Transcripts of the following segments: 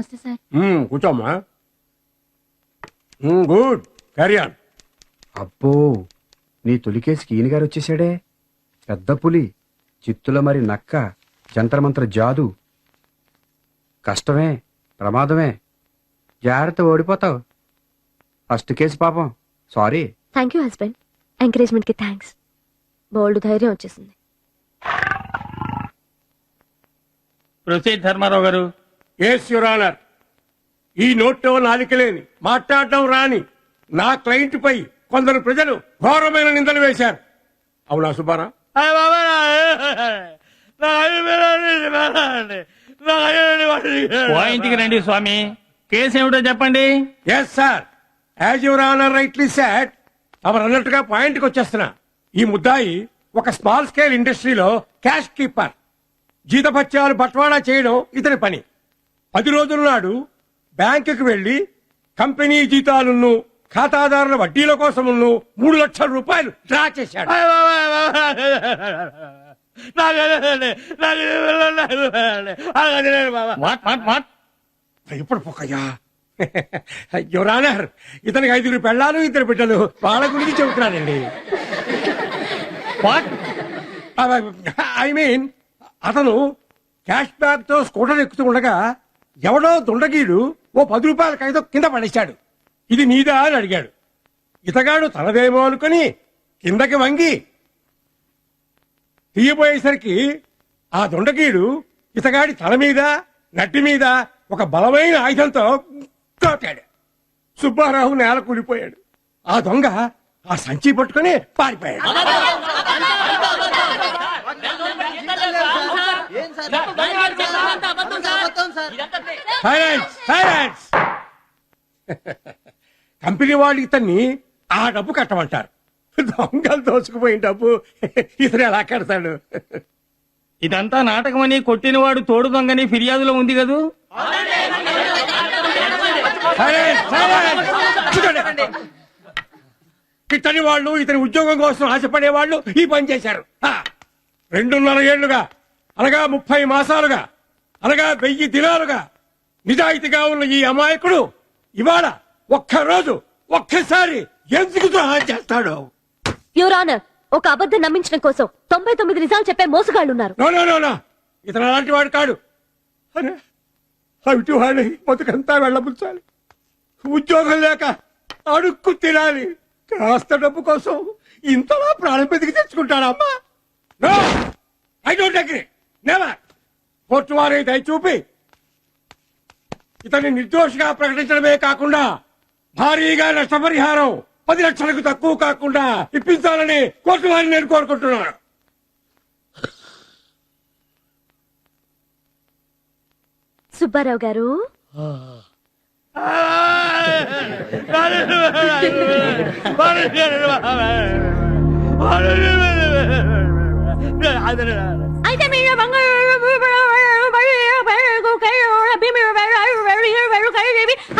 నమస్తే సార్. మ్మ్, కూర్చోమ్మా. మ్మ్, good. Carry on అబ్బో నీ తొలికేసికి ఈయన గారు వచ్చేసాడే పెద్ద పులి చిత్తుల మరి నక్క జంతరమంత్ర జాదు. కష్టమే ప్రమాదమే. జాగ్రత్త ఓడిపోతావు. ఫస్ట్ కేసు పాపం. సారీ థ్యాంక్ యూ హస్బెండ్ ఎంకరేజ్మెంట్కి థ్యాంక్స్ బోల్డ్ ధైర్యం వచ్చేసింది. ప్రొసీడ్ ధర్మారావు గారు. ఎస్ యువర్ ఆనర్ ఈ నోట్లో నాలికలేని మాట్లాడటం రాని నా క్లయింట్ పై కొందరు ప్రజలు ఘోరమైన నిందలు వేశారు అవునా సుబ్బారా పాయింట్కి రండి స్వామి కేసు ఏమిటో చెప్పండి yes sir as your honour rightly sought our అన్నట్టుగా పాయింట్కి వచ్చేస్తున్నా ఈ ముద్దాయి ఒక స్మాల్ స్కేల్ ఇండస్ట్రీలో క్యాష్ కీపర్ జీతపత్యాలు బట్వాడా చేయడం ఇతని పని పది రోజుల నాడు బ్యాంకుకి వెళ్ళి కంపెనీ జీతాలను ఖాతాదారుల వడ్డీల కోసమును మూడు లక్షల రూపాయలు డ్రా చేశాడు. ఇప్పుడు పోకయ్యా యువర్ ఆనర్ ఇతనికి ఐదుగురు పెళ్ళాలు ఇద్దరు బిడ్డలు వాళ్ళ గురించి చెబుతున్నానండి. ఐ మీన్ అతను క్యాష్ బ్యాగ్తో స్కూటర్ ఎక్కుతూ ఉండగా ఎవడో దుండగీడు ఓ పది రూపాయల కైదో కింద పడేశాడు. ఇది నీదా అని అడిగాడు. ఇతగాడు తనదేమో అనుకుని కిందకి వంగి తీయబోయేసరికి ఆ దుండగీడు ఇతగాడి తల మీద నట్టి మీద ఒక బలమైన ఆయుధంతో తోటాడు సుబ్బారావు నేల కూలిపోయాడు. ఆ దొంగ ఆ సంచి పట్టుకుని పారిపోయాడు. సైలెన్స్ సైలెన్స్ కంపెనీ వాళ్ళు ఇతన్ని ఆ డబ్బు కట్టమంటారు. దొంగలు దోసుకుపోయిన డబ్బు ఇతను ఎలా కడతాడు? ఇదంతా నాటకమని కొట్టినవాడు తోడు దొంగని ఫిర్యాదులో ఉంది కదూ. ఇతని వాళ్ళు ఇతని ఉద్యోగం కోసం ఆశపడే వాళ్ళు ఈ పని చేశారు. రెండున్నర ఏళ్ళుగా అనగా ముప్పై మాసాలుగా అనగా వెయ్యి దినాలుగా నిజాయితీగా ఉన్న ఈ అమాయకుడు ఇవాళ ఒక్కరోజు ఒక్కసారి ఎందుకు ద్రోహం చేస్తాడు? యువర్ ఆనర్ ఒక అబద్ధం నమ్మించడం కోసం తొంభై తొమ్మిది నిజాలు చెప్పే మోసగాళ్ళు ఉన్నారు నో నో నో నో. ఇతను అలాంటి వాడు కాడు. అరే అవిటి వాడి బతుకంతా వెళ్ళబుచ్చాలి. ఉద్యోగం లేక అడుక్కు తినాలి. కాస్త డబ్బు కోసం ఇంతలా ప్రాణం బతికి తెచ్చుకుంటాడమ్మా no I don't agree. Never court వారి దయ చూపి ఇతన్ని నిర్దోషిగా ప్రకటించడమే కాకుండా భారీగా నష్టపరిహారం పది లక్షలకు తక్కువ కాకుండా ఇప్పించాలని కోర్టు వారిని నేను కోరుకుంటున్నాను. సుబ్బారావు గారు. అయితే మీరు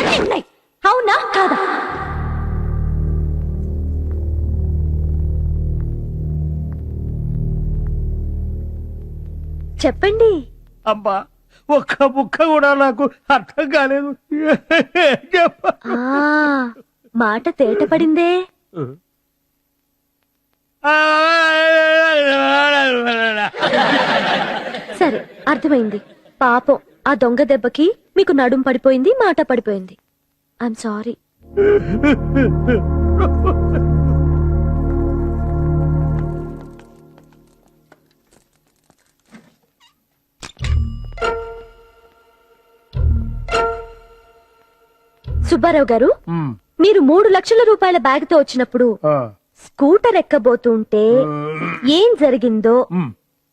అన్నీ ఉన్నాయి. అవునా? కాదా? చెప్పండి. అబ్బా ఒక్క ముక్క కూడా నాకు అర్థం కాలేదు. మాట తేట పడిందే సరే అర్థమైంది. పాపం ఆ దొంగ దెబ్బకి మీకు నడుం పడిపోయింది మాట పడిపోయింది. ఐఎమ్ సారీ సుబ్బారావు గారు మీరు మూడు లక్షల రూపాయల బ్యాగ్తో వచ్చినప్పుడు స్కూటర్ ఎక్కబోతుంటే ఏం జరిగిందో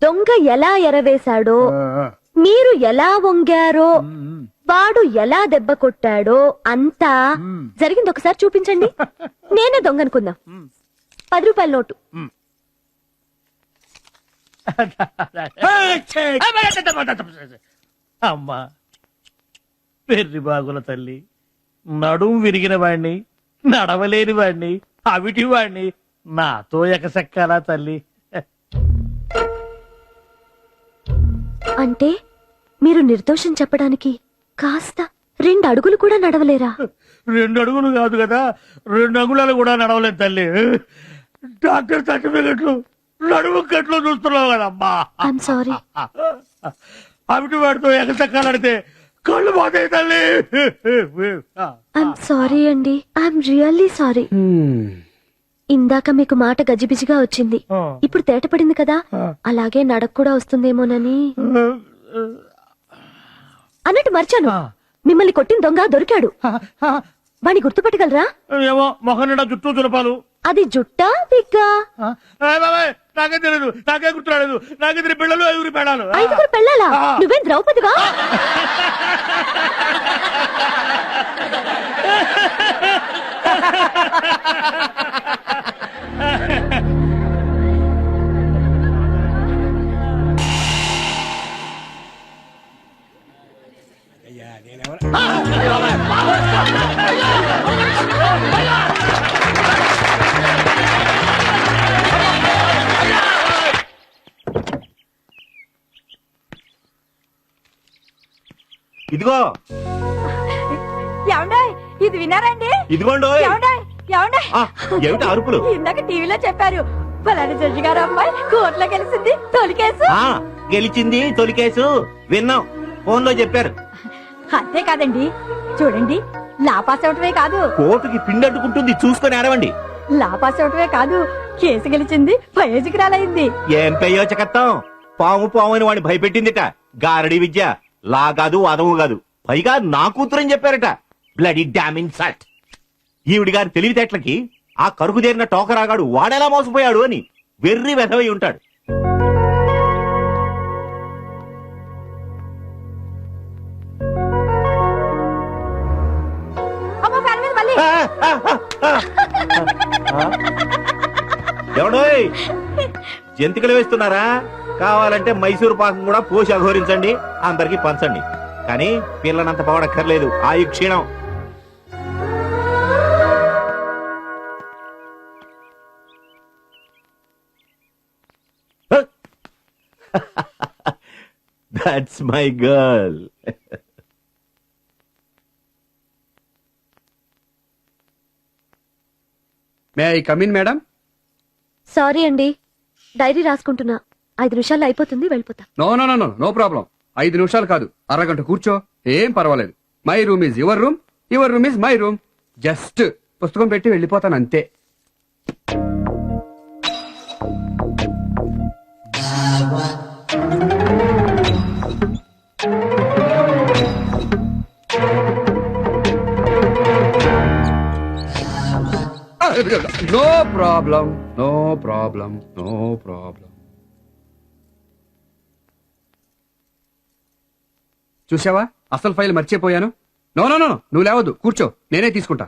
దొంగ ఎలా ఎరవేశాడో మీరు ఎలా వంగారో వాడు ఎలా దెబ్బ కొట్టాడో అంతా జరిగింది. ఒకసారి చూపించండి. నేనే దొంగ అనుకుందాం. పది రూపాయల నోటు. అమ్మా పెర్రి బాగుల తల్లి నడుం విరిగిన వాణ్ణి నడవలేని వాణ్ణి అవిటి వాణ్ణి నాతో ఎకసెక్కాలా తల్లి? అంటే మీరు నిర్దోషం చెప్పడానికి కాస్త రెండు అడుగులు కూడా నడవలేరా? రెండు అడుగులు కాదు కదా రెండు అంగుళాలు కూడా నడవలేదు తల్లి. డాక్టర్ సర్టిఫికెట్లు నడుము కట్లు చూస్తున్నావు కదమ్మా. ఐఎమ్ సారీ అవిటి వాడితో ఎగసక్కాలంటే కళ్ళు పోతాయి తల్లి. ఐఎమ్ సారీ అండి ఐఎమ్ రియల్లీ సారీ. ఇందాక మీకు మాట గజిబిజిగా వచ్చింది. ఇప్పుడు తేట పడింది కదా అలాగే నడక కూడా వస్తుందేమోనని అన్నట్టు మర్చాను. మిమ్మల్ని కొట్టిన దొంగ దొరికాడు. వాణ్ణి గుర్తుపట్టగలరా? ఏమో మొహం నిండా అది జుట్టా విగ్గా నాకే తెలియదు నాకే గుర్తురాలేదు. నాకు ఇద్దరు పిల్లలు ఐదుగురు పెడాలు ఐదుగురు పెళ్ళాలా? నువ్వేం ద్రౌపదివా? ఇదిగో. ఏమండాయ్ ఇది విన్నారండి ఇదిగోండి. ఏమండాయ్ ఏమండాయ్ ఆ, ఏమిటి అరుపులు? ఇందాక టీవీలో చెప్పారు పలాని జడ్జి గారు అమ్మాయి కోర్టులో గెలిచింది తొలికేసు. ఆ గెలిచింది తొలి కేసు విన్నాం. ఫోన్లో చెప్పారు. అంతే కాదండి చూడండి లాపాస్ అవటమే కాదు. కోర్టుకి పిండట్టుకుంటుంది చూసుకొని ఆడవండి లాపాస్ అవటమే కాదు కేసు గెలిచింది ప్రయోజకురాలైంది ఏం ప్రయోజకత్వం? పాము పాము అని వాడిని భయపెట్టిందిట. గారడి విద్య. లా కాదు వాదము కాదు. పైగా నా కూతురని చెప్పారట. బ్లడీ డామింగ్ సట్ ఈవిడి గారి తెలివితేటలకి ఆ కరుకు చేరిన టోకరాగాడు వాడెలా మోసపోయాడు అని వెర్రి వెధవై ఉంటాడు. ఎవడోయ్? జంతికలు వేస్తున్నారా? కావాలంటే మైసూరు పాకం కూడా పోసి అఘోరించండి అందరికి పంచండి. కానీ పిల్లనంత పవడక్కర్లేదు ఆయు క్షీణం. That's my girl may I come in madam sorry అండి డైరీ రాసుకుంటున్నా. ఐదు నిమిషాల్లో అయిపోతుంది వెళ్ళిపోతా. No no no no problem. ఐదు నిమిషాలు కాదు. అరగంట కూర్చో. ఏం పర్వాలేదు. My room is your room. Your room is my room. Just పుస్తకం పెట్టి వెళ్ళిపోతాను అంతే. No problem. No problem. No problem. చూసావా అసలు ఫైల్ మర్చిపోయాను. నో నో నో నువ్వు లేవద్దు. కూర్చో. నేనే తీసుకుంటా.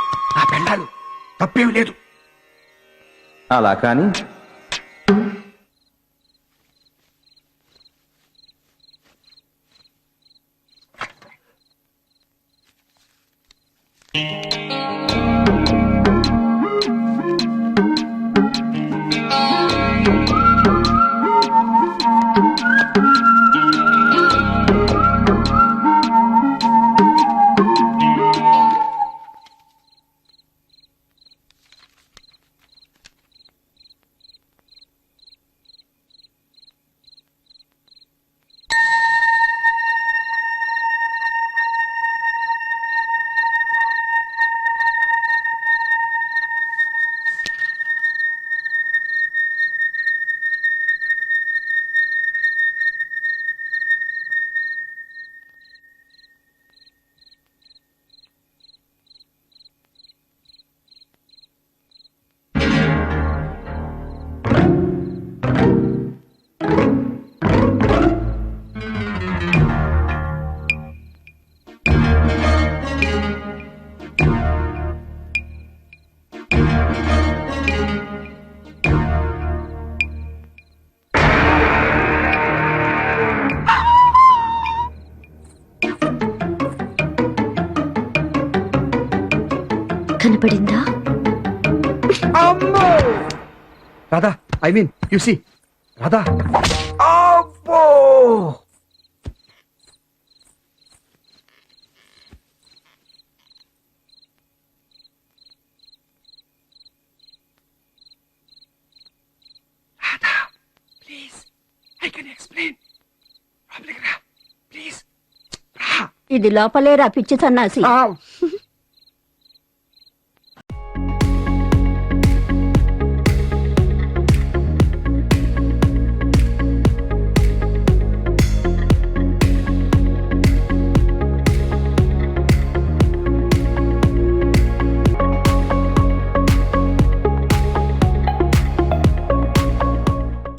ఆ పెళ్ళాలు. తప్పేమి లేదు. అలా కాని you I mean you see Radha. అబ్బో! Radha please I can explain. లోపలికి రా ప్లీజ్. ఇది లోపలే రా పిచ్చి సన్నాసి.